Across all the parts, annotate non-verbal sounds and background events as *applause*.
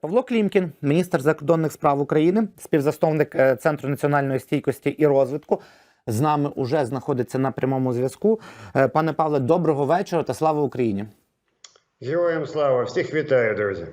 Павло Клімкін, міністр закордонних справ України, співзасновник е, Центру національної стійкості і розвитку, з нами уже знаходиться на прямому зв'язку. Е, Пане Павле, доброго вечора та слава Україні. Героям слава! Всіх вітаю, друзі.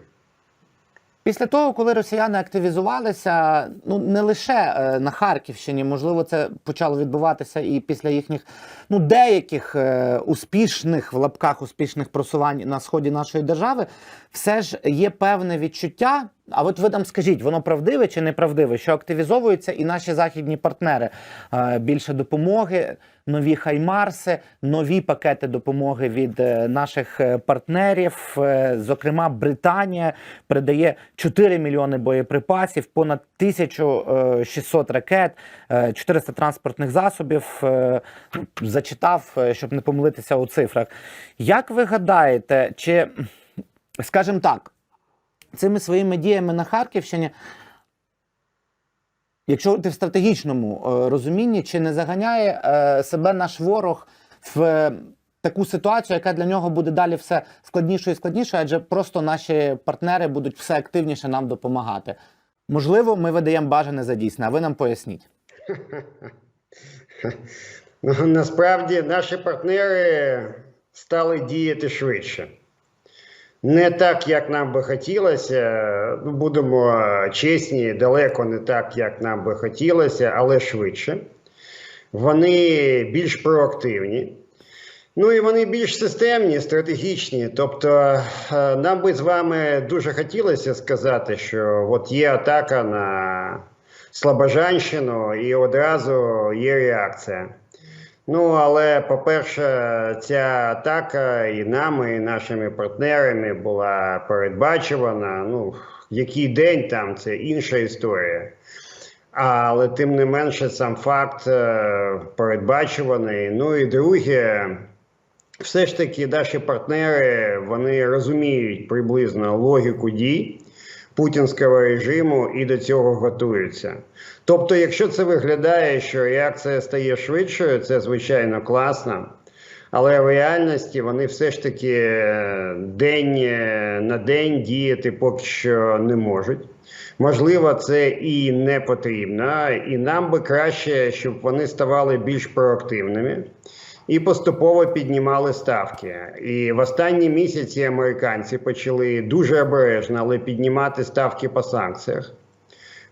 Після того, коли росіяни активізувалися, ну не лише е, на Харківщині, можливо, це почало відбуватися і після їхніх ну деяких е, успішних в лапках успішних просувань на сході нашої держави, все ж є певне відчуття. А от ви там скажіть, воно правдиве чи неправдиве, що активізовуються і наші західні партнери Е, більше допомоги, нові хаймарси, нові пакети допомоги від е, наших е, партнерів. Зокрема, Британія передає 4 мільйони боєприпасів, понад 1600 ракет, е, 400 транспортних засобів. Ну, Зачитав, щоб не помилитися у цифрах. Як ви гадаєте, чи скажімо так, цими своїми діями на Харківщині? Якщо ти в стратегічному е, розумінні, чи не заганяє е, себе наш ворог в е, таку ситуацію, яка для нього буде далі все складнішою і складнішою, адже просто наші партнери будуть все активніше нам допомагати. Можливо, ми видаємо бажане за дійсне, а ви нам поясніть. *laughs* Ну, насправді наші партнери стали діяти швидше. Не так, як нам би хотілося, ну, будемо чесні, далеко не так, як нам би хотілося, але швидше. Вони більш проактивні. Ну і вони більш системні, стратегічні. Тобто, е, нам би з вами дуже хотілося сказати, що от є атака на Слобожанщину, і одразу є реакція. Ну, але по-перше, ця атака і нами, і нашими партнерами була передбачувана. Ну, який день там це інша історія. Але тим не менше, сам факт е, передбачуваний. Ну і друге, все ж таки, наші партнери вони розуміють приблизно логіку дій путінського режиму і до цього готуються. Тобто, якщо це виглядає, що реакція стає швидшою, це звичайно класно. Але в реальності вони все ж таки е, день е, на день діяти поки що не можуть. Можливо, це і не потрібно, і нам би краще, щоб вони ставали більш проактивними і поступово піднімали ставки. І в останні місяці американці почали дуже обережно, але піднімати ставки по санкціях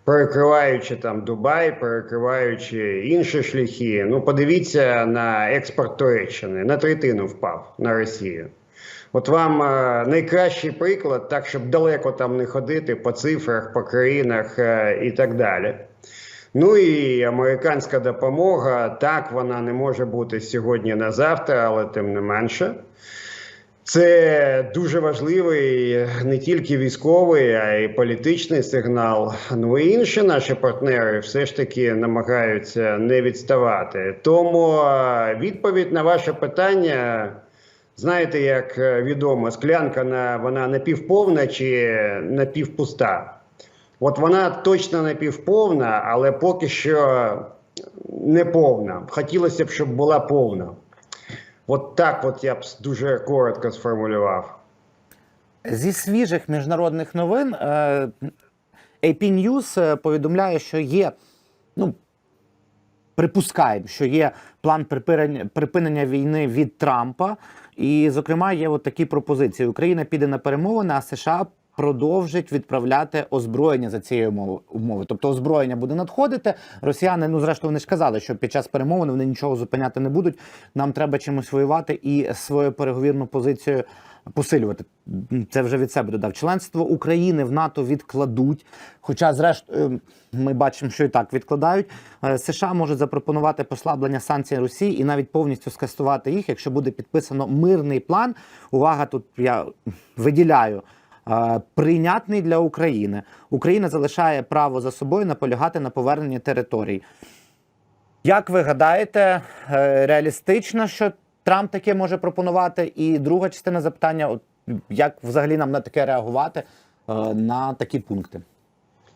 перекриваючи там Дубай, перекриваючи інші шляхи. Ну, подивіться на експорт Туреччини на третину впав на Росію. От вам е, найкращий приклад, так щоб далеко там не ходити по цифрах, по країнах е, і так далі. Ну і американська допомога так вона не може бути сьогодні на завтра, але тим не менше. Це дуже важливий не тільки військовий, а й політичний сигнал. Ну і інші наші партнери все ж таки намагаються не відставати. Тому відповідь на ваше питання, знаєте, як е, відомо, склянка на вона напівповна чи напівпуста. От вона точно напівповна, але поки що не повна. Хотілося б, щоб була повна. От так от я б дуже коротко сформулював. Зі свіжих міжнародних новин е, AP News е, повідомляє, що є, ну припускаємо, що є план припинення, війни від Трампа. І, зокрема, є от такі пропозиції: Україна піде на перемовини, а США продовжить відправляти озброєння за цією умови. Тобто озброєння буде надходити. Росіяни, ну зрештою, вони ж казали, що під час перемовин вони нічого зупиняти не будуть. Нам треба чимось воювати і свою переговірну позицію посилювати. Це вже від себе додав. Членство України в НАТО відкладуть. Хоча, зрештою, ми бачимо, що і так відкладають. Е, США можуть запропонувати послаблення санкцій Росії і навіть повністю скасувати їх, якщо буде підписано мирний план. Увага, тут я виділяю. Е, Прийнятний для України. Україна залишає право за собою наполягати на поверненні територій. Як ви гадаєте, е, реалістично, що Трамп таке може пропонувати? І друга частина запитання: як взагалі нам на таке реагувати е, на такі пункти?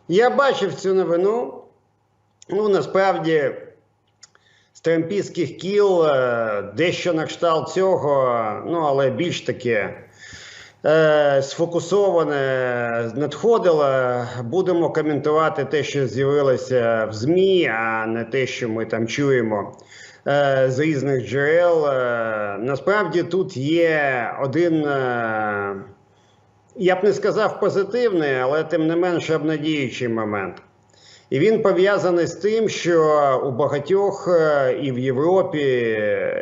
Я бачив цю новину. Ну, насправді, з трампійських кіл дещо на кшталт цього, ну, але більш таке сфокусоване надходило. Будемо коментувати те, що з'явилося в ЗМІ, а не те, що ми там чуємо е, з різних джерел. Е, Насправді тут є один. е, я б не сказав позитивний, але тим не менш обнадіючий момент. І він пов'язаний з тим, що у багатьох е, і в Європі,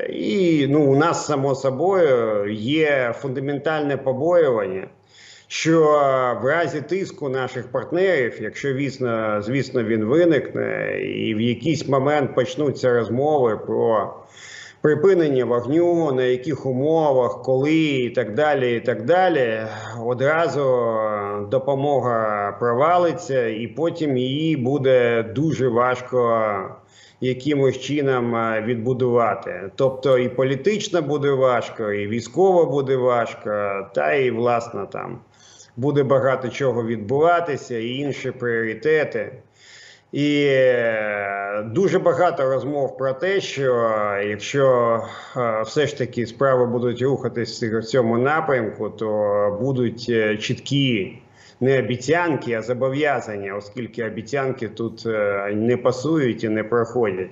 і ну, у нас само собою є фундаментальне побоювання, що в разі тиску наших партнерів, якщо звісно, звісно він виникне, і в якийсь момент почнуться розмови про припинення вогню, на яких умовах, коли і так далі, і так далі, одразу допомога провалиться, і потім її буде дуже важко якимось чином е, відбудувати. Тобто і політично буде важко, і військово буде важко, та і власне там буде багато чого відбуватися, і інші пріоритети. І е, дуже багато розмов про те, що е, якщо все ж таки справи будуть рухатись в цьому напрямку, то будуть чіткі не обіцянки, а зобов'язання, оскільки обіцянки тут е, не пасують і не проходять.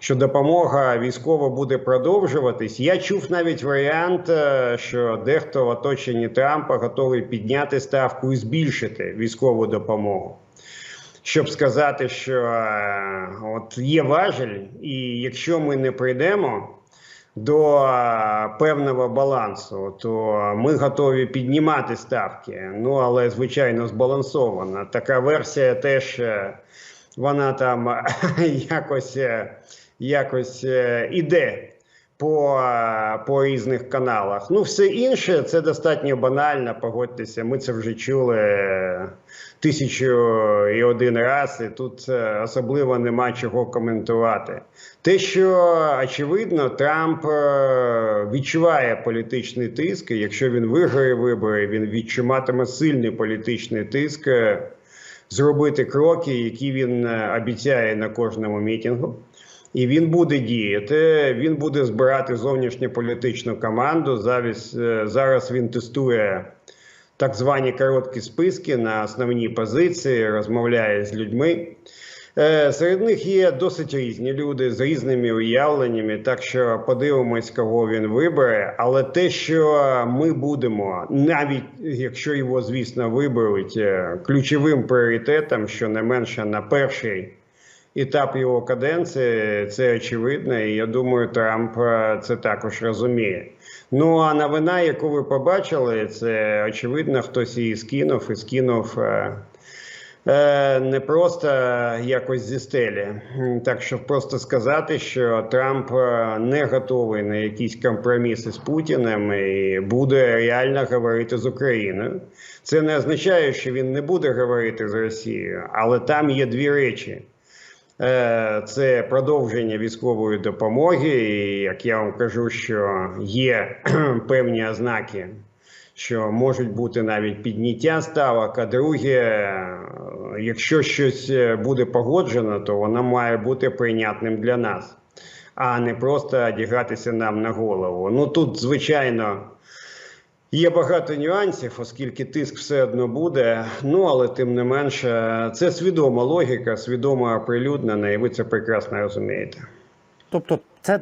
Що допомога військова буде продовжуватись. Я чув навіть варіант, е, що дехто в оточенні Трампа готовий підняти ставку і збільшити військову допомогу щоб сказати, що е, от є важель, і якщо ми не прийдемо до е, певного балансу, то ми готові піднімати ставки. Ну але звичайно збалансовано. Така версія теж е, вона там *laughs* якось, е, якось іде. По, по різних каналах. Ну, все інше це достатньо банально. Погодьтеся, ми це вже чули е, тисячу і один раз, і тут е, особливо нема чого коментувати. Те, що очевидно, Трамп е, відчуває політичний тиск, якщо він виграє вибори, він відчуватиме сильний політичний тиск. Зробити кроки, які він обіцяє на кожному мітингу. І він буде діяти. Він буде збирати зовнішньополітичну команду. Зараз, е, зараз він тестує так звані короткі списки на основні позиції, розмовляє з людьми. Е, Серед них є досить різні люди з різними уявленнями, так що подивимось, кого він вибере. Але те, що ми будемо, навіть якщо його, звісно, виберуть, е, ключовим пріоритетом, що не менше на перший етап його каденції, це очевидно, і я думаю, Трамп е, це також розуміє. Ну а новина, яку ви побачили, це очевидно, хтось її скинув і скинув. е, е, Не просто якось зі стелі, так що просто сказати, що Трамп не готовий на якісь компроміси з Путіним і буде реально говорити з Україною. Це не означає, що він не буде говорити з Росією, але там є дві речі. Е, Це продовження військової допомоги. І як я вам кажу, що є *clears throat* певні ознаки, що можуть бути навіть підняття ставок. А друге, е, якщо щось е, буде погоджено, то воно має бути прийнятним для нас, а не просто одягатися нам на голову. Ну тут, звичайно. Є багато нюансів, оскільки тиск все одно буде. Ну але тим не менше, це свідома логіка, свідомо оприлюднена, і ви це прекрасно розумієте. Тобто, це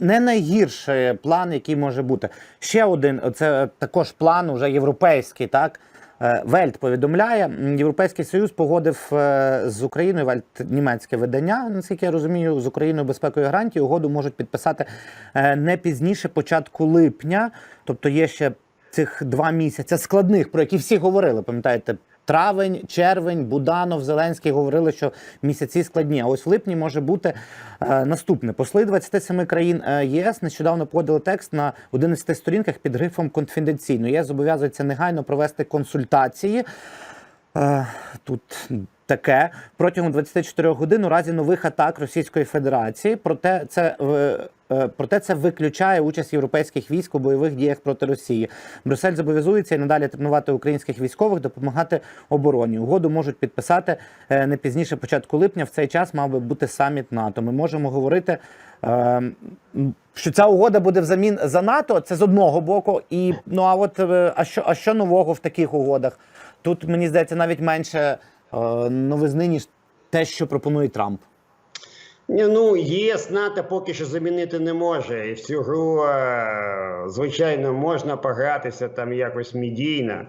не найгірший план, який може бути. Ще один це також план, уже європейський, так. Е, Вельт повідомляє, Європейський Союз погодив е, з Україною Вельт німецьке видання, наскільки я розумію, з Україною безпекою гарантії угоду можуть підписати е, не пізніше початку липня. Тобто є ще цих два місяці складних, про які всі говорили. Пам'ятаєте, травень, червень, Буданов, Зеленський говорили, що місяці складні. А ось в липні може бути е, наступне. Посли 27 країн е, єС нещодавно подали текст на 11 сторінках під грифом конфіденційно. ЄС зобов'язується негайно провести консультації. Е, Тут таке протягом 24 годин у разі нових атак Російської Федерації. Проте це проте це виключає участь європейських військ у бойових діях проти Росії. Брюссель зобов'язується і надалі тренувати українських військових, допомагати обороні. Угоду можуть підписати е, не пізніше початку липня. В цей час мав би бути саміт НАТО. Ми можемо говорити. е, Що ця угода буде взамін за НАТО, це з одного боку. І ну а от е, а що, а що нового в таких угодах? Тут мені здається навіть менше е, новизни, ніж те, що пропонує Трамп. Ну ЄС НАТО поки що замінити не може. І в гру, е, звичайно, можна погратися там якось медійно,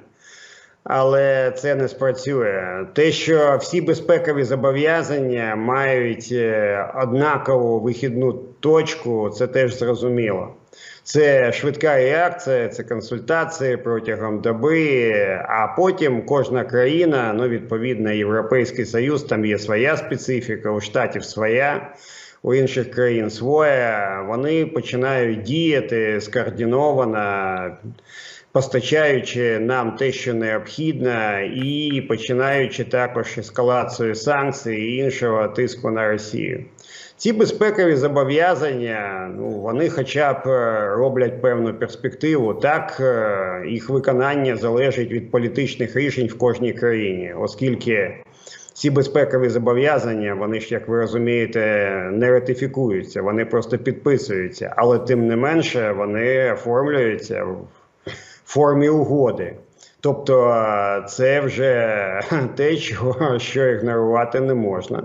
але це не спрацює. Те, що всі безпекові зобов'язання мають е, однакову вихідну точку, це теж зрозуміло. Це швидка реакція, це консультації протягом доби. А потім кожна країна, ну відповідно, Європейський Союз, там є своя специфіка, у штатів своя, у інших країн своя. Вони починають діяти скоординовано, постачаючи нам те, що необхідно, і починаючи також ескалацію санкцій і іншого тиску на Росію. Ці безпекові зобов'язання, ну вони хоча б е, роблять певну перспективу. Так е, їх виконання залежить від політичних рішень в кожній країні, оскільки ці безпекові зобов'язання, вони ж, як ви розумієте, не ратифікуються, вони просто підписуються, але тим не менше вони оформлюються в формі угоди. Тобто е, це вже *laughs* те, чого, що ігнорувати не можна.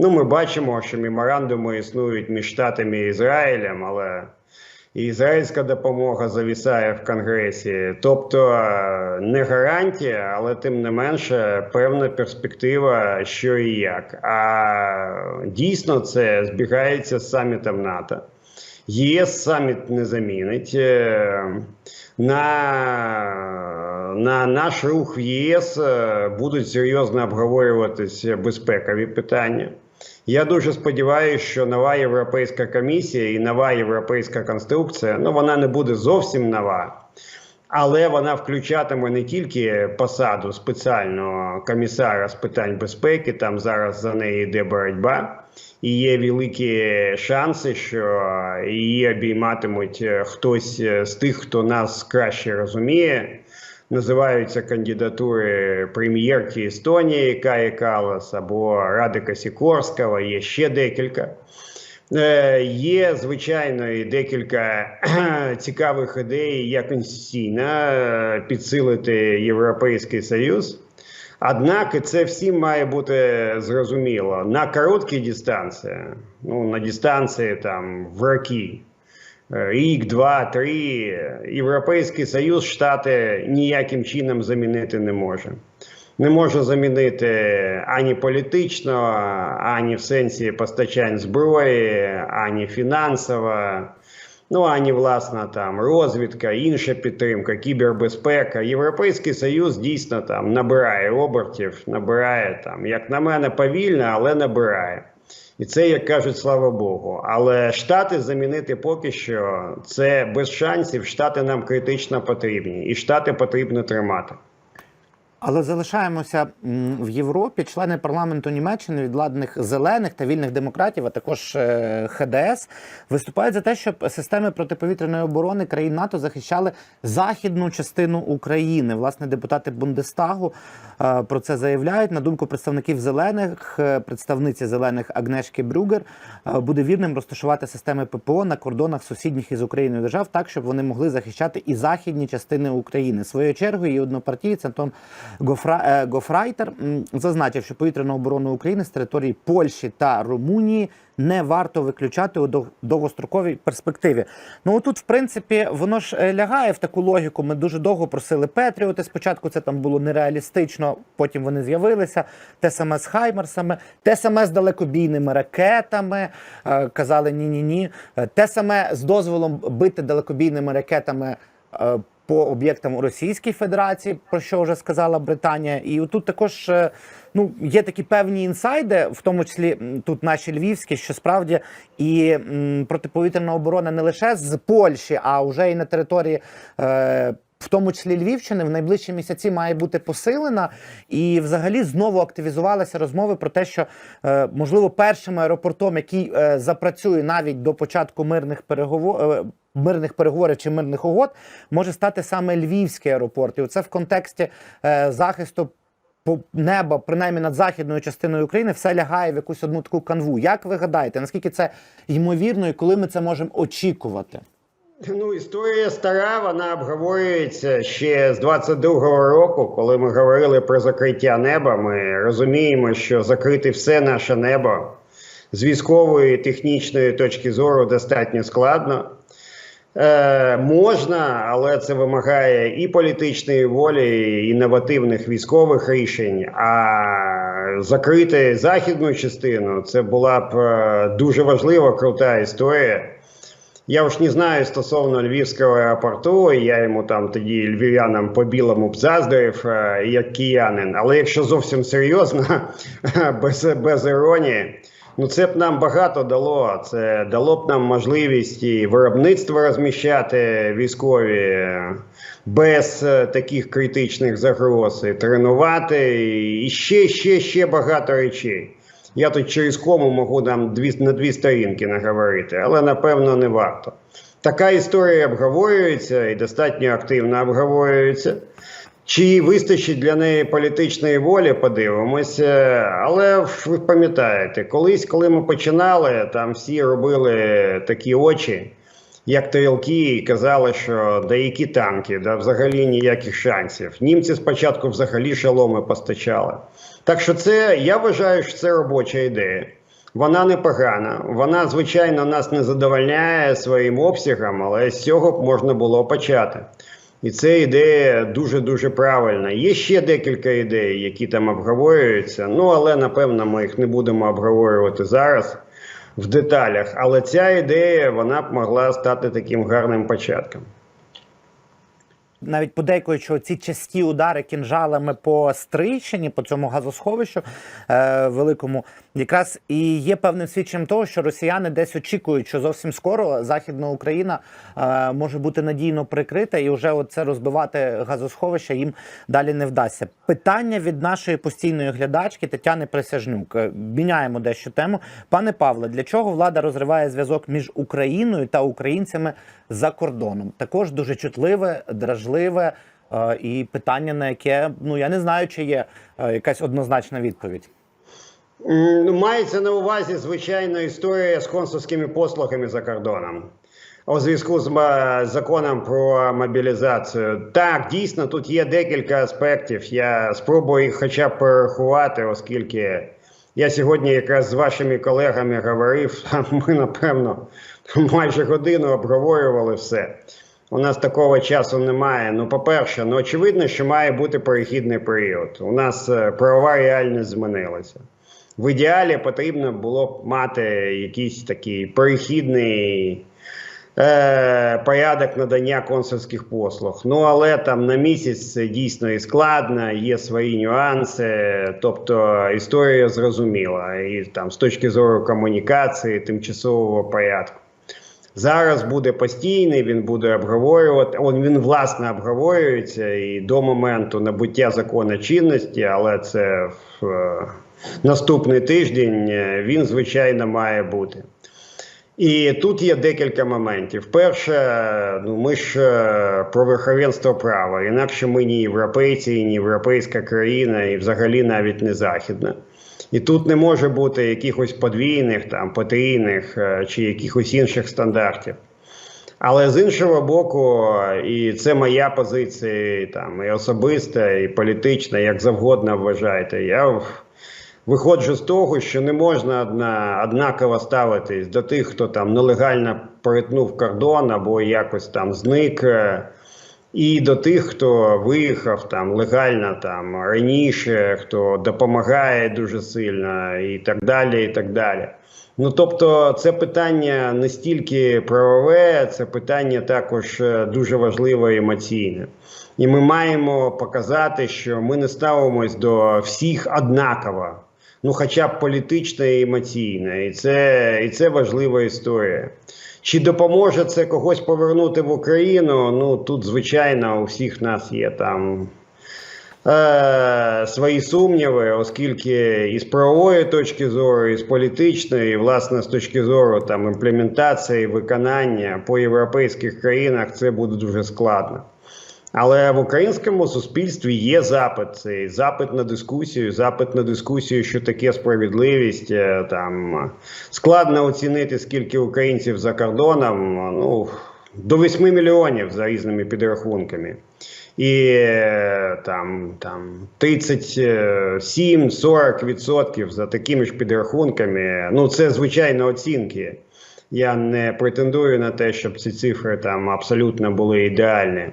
Ну, ми бачимо, що меморандуми існують між Штатами і Ізраїлем, але і ізраїльська допомога завісає в Конгресі. Тобто е, не гарантія, але тим не менше певна перспектива, що і як. А дійсно це збігається з самітом НАТО. ЄС саміт не замінить. Е, На, на наш рух в ЄС е, будуть серйозно обговорюватися безпекові питання. Я дуже сподіваюся, що нова європейська комісія і нова європейська конструкція, ну вона не буде зовсім нова, але вона включатиме не тільки посаду спеціального комісара з питань безпеки, там зараз за неї йде боротьба, і є великі шанси, що її обійматимуть е, хтось е, з тих, хто нас краще розуміє. Називаються кандидатури прем'єрки Естонії Каї Калас або Радика Сікорського, є ще декілька. Е, Є, звичайно, і декілька *clears throat* цікавих ідей, як інституційно е, підсилити Європейський Союз. Однак це всім має бути зрозуміло на короткій дистанції, ну на дистанції там в роки, рік, два, три. Європейський Союз Штати ніяким чином замінити не може. Не може замінити ані політично, ані в сенсі постачань зброї, ані фінансово. Ну, ані власна там розвідка, інша підтримка, кібербезпека. Європейський Союз дійсно там набирає обертів, набирає там, як на мене, повільно, але набирає. І це, як кажуть, слава Богу. Але Штати замінити поки що це без шансів. Штати нам критично потрібні, і Штати потрібно тримати. Але залишаємося в Європі. Члени парламенту Німеччини від владних зелених та вільних демократів, а також е, ХДС, виступають за те, щоб системи протиповітряної оборони країн НАТО захищали західну частину України. Власне, депутати Бундестагу е, про це заявляють. На думку представників зелених, е, представниці зелених Агнешки Брюгер, буде вірним розташувати системи ППО на кордонах сусідніх із Україною держав, так щоб вони могли захищати і західні частини України. Своєю чергою її однопартієць Антон Гофра... е, Гофрайтер зазначив, що повітряну оборону України з території Польщі та Румунії не варто виключати у довгостроковій перспективі. Ну тут, в принципі, воно ж е, лягає в таку логіку. Ми дуже довго просили Петріоти. Спочатку це там було нереалістично, потім вони з'явилися. Те саме з Хаймерсами, те саме з далекобійними ракетами. Е, Казали ні-ні ні. Е, Те саме з дозволом бити далекобійними ракетами. По об'єктам у Російській Федерації, про що вже сказала Британія, і тут також е, ну є такі певні інсайди, в тому числі тут наші львівські, що справді і м, протиповітряна оборона не лише з Польщі, а вже і на території е, в тому числі Львівщини, в найближчі місяці має бути посилена, і взагалі знову активізувалися розмови про те, що е, можливо першим аеропортом, який е, запрацює навіть до початку мирних переговорів. Мирних переговорів чи мирних угод може стати саме Львівський аеропорт, і це в контексті е, захисту неба, принаймні над західною частиною України, все лягає в якусь одну таку канву. Як ви гадаєте, наскільки це ймовірно і коли ми це можемо очікувати? Ну, історія стара, вона обговорюється ще з 22-го року, коли ми говорили про закриття неба. Ми розуміємо, що закрити все наше небо з військової технічної точки зору достатньо складно. Е, можна, але це вимагає і політичної волі, і інновативних військових рішень. А закрити західну частину це була б е, дуже важлива, крута історія. Я уж не знаю стосовно Львівського аеропорту, я йому там тоді львів'янам по білому б заздрив, е, як киянин. Але якщо зовсім серйозно, *laughs* без, без іронії, ну це б нам багато дало. Це дало б нам можливість і виробництво розміщати військові е, без е, таких критичних загроз, і тренувати і ще, ще, ще багато речей. Я тут через кому можу нам дві, на дві сторінки наговорити, але напевно не варто. Така історія обговорюється і достатньо активно обговорюється. Чи вистачить для неї політичної волі, подивимося. Але ви пам'ятаєте, колись, коли ми починали, там всі робили такі очі, як тарілки, і казали, що да які танки, да взагалі ніяких шансів. Німці спочатку взагалі шаломи постачали. Так що це я вважаю, що це робоча ідея. Вона непогана. Вона, звичайно, нас не задовольняє своїм обсягом, але з цього б можна було почати. І це ідея дуже дуже правильна. Є ще декілька ідей, які там обговорюються. Ну але напевно ми їх не будемо обговорювати зараз в деталях. Але ця ідея вона б могла стати таким гарним початком. навіть подейкують, що ці часті удари кінжалами по Стрийщині, по цьому газосховищу е, великому, якраз і є певним свідченням того, що росіяни десь очікують, що зовсім скоро Західна Україна е, може бути надійно прикрита, і вже оце розбивати газосховище їм далі не вдасться. Питання від нашої постійної глядачки Тетяни Присяжнюк. Е, Міняємо дещо тему. Пане Павле, для чого влада розриває зв'язок між Україною та українцями за кордоном? Також дуже чутливе, дражливе е, і питання, на яке ну я не знаю, чи є е, якась однозначна відповідь. Ну, Мається на увазі, звичайно, історія з консульськими послугами за кордоном. У зв'язку з законом про мобілізацію. Так, дійсно, тут є декілька аспектів. Я спробую їх хоча б перерахувати, оскільки я сьогодні якраз з вашими колегами говорив, *laughs* ми, напевно, майже годину обговорювали все. У нас такого часу немає. Ну, по-перше, ну очевидно, що має бути перехідний період. У нас е, правова реальність змінилася. В ідеалі потрібно було б мати якийсь такий перехідний е, порядок надання консульських послуг. Ну але там на місяць дійсно і складно, є свої нюанси. Тобто історія зрозуміла, і там з точки зору комунікації, тимчасового порядку. Зараз буде постійний, він буде обговорювати. Он він власне обговорюється і до моменту набуття закону чинності, але це в е, наступний тиждень е, він звичайно має бути. І тут є декілька моментів. Перше, ну ми ж е, про верховенство права, інакше ми ні європейці, ні європейська країна, і взагалі навіть не західна. І тут не може бути якихось подвійних, там, потрійних е, чи якихось інших стандартів. Але з іншого боку, і це моя позиція, і, там, і особиста, і політична, як завгодно вважайте. Я виходжу з того, що не можна одна, однаково ставитись до тих, хто там нелегально перетнув кордон або якось там зник. е, і до тих, хто виїхав там легально там раніше, хто допомагає дуже сильно, і так далі. і так далі. Ну тобто, це питання не стільки правове, це питання також е, дуже важливе емоційне. І ми маємо показати, що ми не ставимось до всіх однаково. Ну, хоча б політична і емоційна. І це, і це важлива історія. Чи допоможе це когось повернути в Україну? Ну тут, звичайно, у всіх нас є там е, свої сумніви, оскільки і з правової точки зору, і з політичної, і власне з точки зору там імплементації, виконання по європейських країнах це буде дуже складно. Але в українському суспільстві є запит. Цей запит на дискусію, запит на дискусію, що таке справедливість. е, Там складно оцінити, скільки українців за кордоном. Ну до 8 мільйонів за різними підрахунками. І е, там, там 37-40% за такими ж підрахунками. Ну, це звичайно оцінки. Я не претендую на те, щоб ці цифри там абсолютно були ідеальні.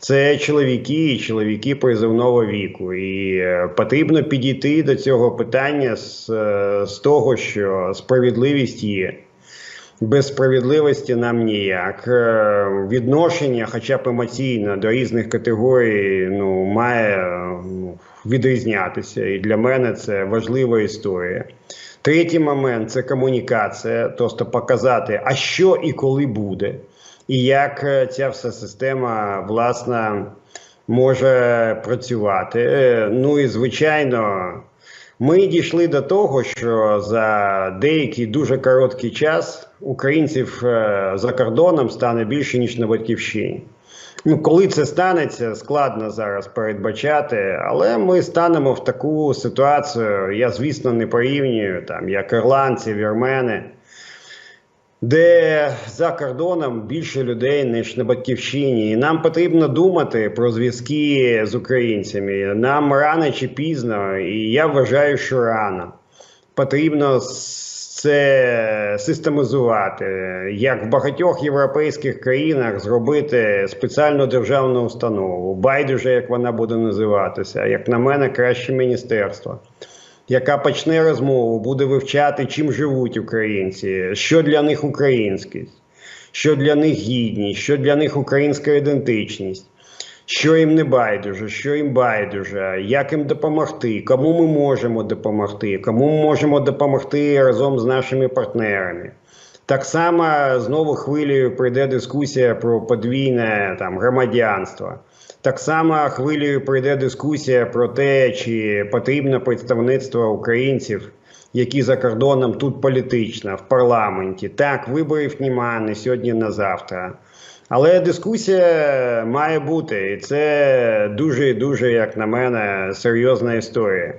Це чоловіки і чоловіки призовного віку, і е, потрібно підійти до цього питання з, е, з того, що справедливість є. Без справедливості нам ніяк. Е, Відношення, хоча б емоційно, до різних категорій, ну, має ну, відрізнятися. І для мене це важлива історія. Третій момент це комунікація, тобто показати, а що і коли буде, і як е, ця вся система власне може працювати. Е, Ну і звичайно, ми дійшли до того, що за деякий дуже короткий час українців е, за кордоном стане більше ніж на батьківщині. Ну, коли це станеться, складно зараз передбачати, але ми станемо в таку ситуацію. Я, звісно, не порівнюю там як ірландці, вірмени, де за кордоном більше людей, ніж на батьківщині. І нам потрібно думати про зв'язки з українцями. Нам рано чи пізно, і я вважаю, що рано потрібно це систематизувати, як в багатьох європейських країнах зробити спеціальну державну установу. Байдуже, як вона буде називатися, як на мене, краще міністерство. Яка почне розмову, буде вивчати, чим живуть українці, що для них українськість, що для них гідність, що для них українська ідентичність, що їм не байдуже, що їм байдуже, як їм допомогти, кому ми можемо допомогти, кому ми можемо допомогти разом з нашими партнерами. Так само знову хвилею прийде дискусія про подвійне там громадянство. Так само хвилею прийде дискусія про те, чи потрібно представництво українців, які за кордоном тут політично, в парламенті. Так, виборів немає не сьогодні, на завтра. Але дискусія має бути, і це дуже і дуже, як на мене, серйозна історія.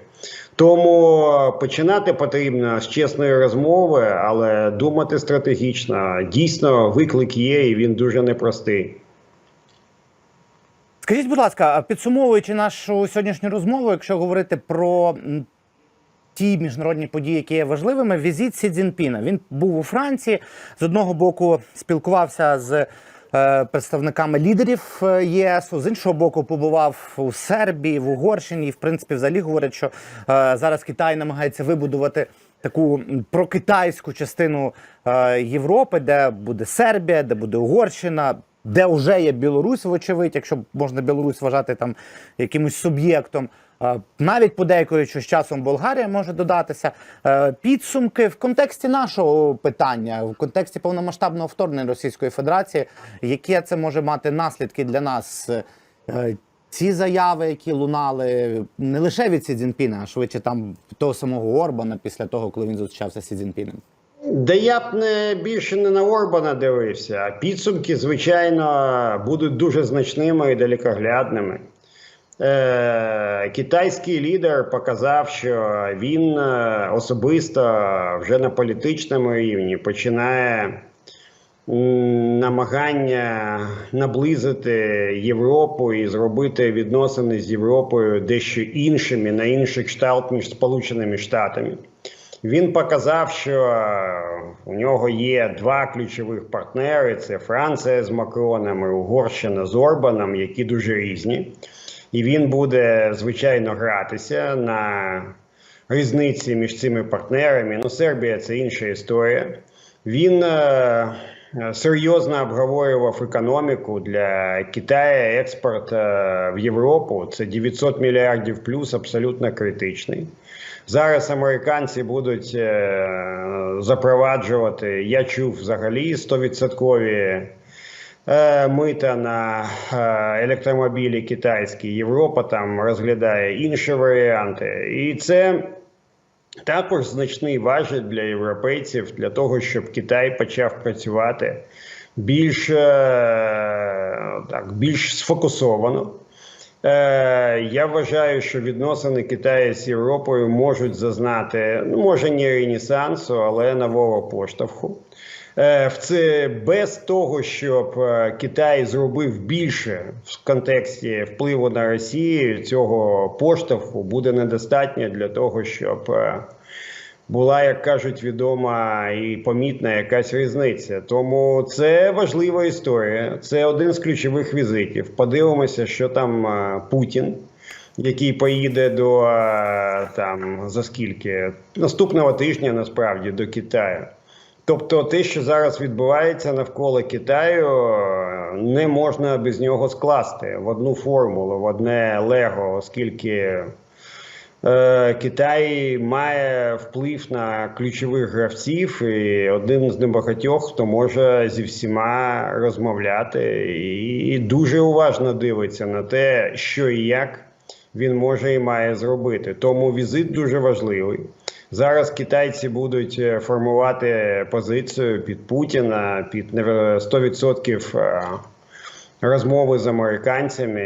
Тому починати потрібно з чесної розмови, але думати стратегічно. Дійсно, виклик є, і він дуже непростий. Скажіть, будь ласка, підсумовуючи нашу сьогоднішню розмову, якщо говорити про ті міжнародні події, які є важливими, візит Сі Цзіньпіна. Він був у Франції. З одного боку спілкувався з е, представниками лідерів е, ЄС, з іншого боку, побував у Сербії, в Угорщині. І, в принципі, взагалі говорять, що е, зараз Китай намагається вибудувати таку прокитайську частину Європи, де буде Сербія, де буде Угорщина. Де вже є Білорусь, вочевидь, якщо можна Білорусь вважати там якимось суб'єктом, навіть подейкують, що з часом Болгарія може додатися. Е, Підсумки в контексті нашого питання, в контексті повномасштабного вторгнення Російської Федерації, які це може мати наслідки для нас? Е, Ці заяви, які лунали не лише від Сі Цзіньпіна, а швидше там того самого Орбана після того, коли він зустрічався з Сі Цзіньпіном. Да я б не більше не на Орбана дивився, а підсумки, звичайно, будуть дуже значними і далекоглядними. Е, китайський лідер показав, що він е, особисто вже на політичному рівні починає намагання наблизити Європу і зробити відносини з Європою дещо іншими на інший кшталт ніж Сполученими Штатами. Він показав, що е, у нього є два ключових партнери: це Франція з Макроном і Угорщина з Орбаном, які дуже різні. І він буде звичайно гратися на різниці між цими партнерами. Ну, Сербія це інша історія. Він е, серйозно обговорював економіку для Китаю, експорт е, в Європу це 900 мільярдів плюс абсолютно критичний. Зараз американці будуть е, запроваджувати, я чув взагалі 100% е, мита на е, електромобілі китайські. Європа там розглядає інші варіанти. І це також значний важіль для європейців для того, щоб Китай почав працювати більш, так, більш сфокусовано. Е, Я вважаю, що відносини Китаю з Європою можуть зазнати, ну може не ренесансу, але нового поштовху. Е, В це без того, щоб е, Китай зробив більше в контексті впливу на Росію, цього поштовху буде недостатньо для того, щоб була, як кажуть, відома і помітна якась різниця. Тому це важлива історія. Це один з ключових візитів. Подивимося, що там Путін. Який поїде до там за скільки наступного тижня насправді до Китаю. Тобто, те, що зараз відбувається навколо Китаю, не можна без нього скласти в одну формулу, в одне лего, оскільки Китай має вплив на ключових гравців, і один з небагатьох, хто може зі всіма розмовляти, і дуже уважно дивиться на те, що і як він може і має зробити. Тому візит дуже важливий. Зараз китайці будуть е, формувати позицію під Путіна, під е, 100% е, розмови з американцями,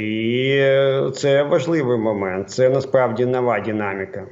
і е, це важливий момент. Це насправді нова динаміка.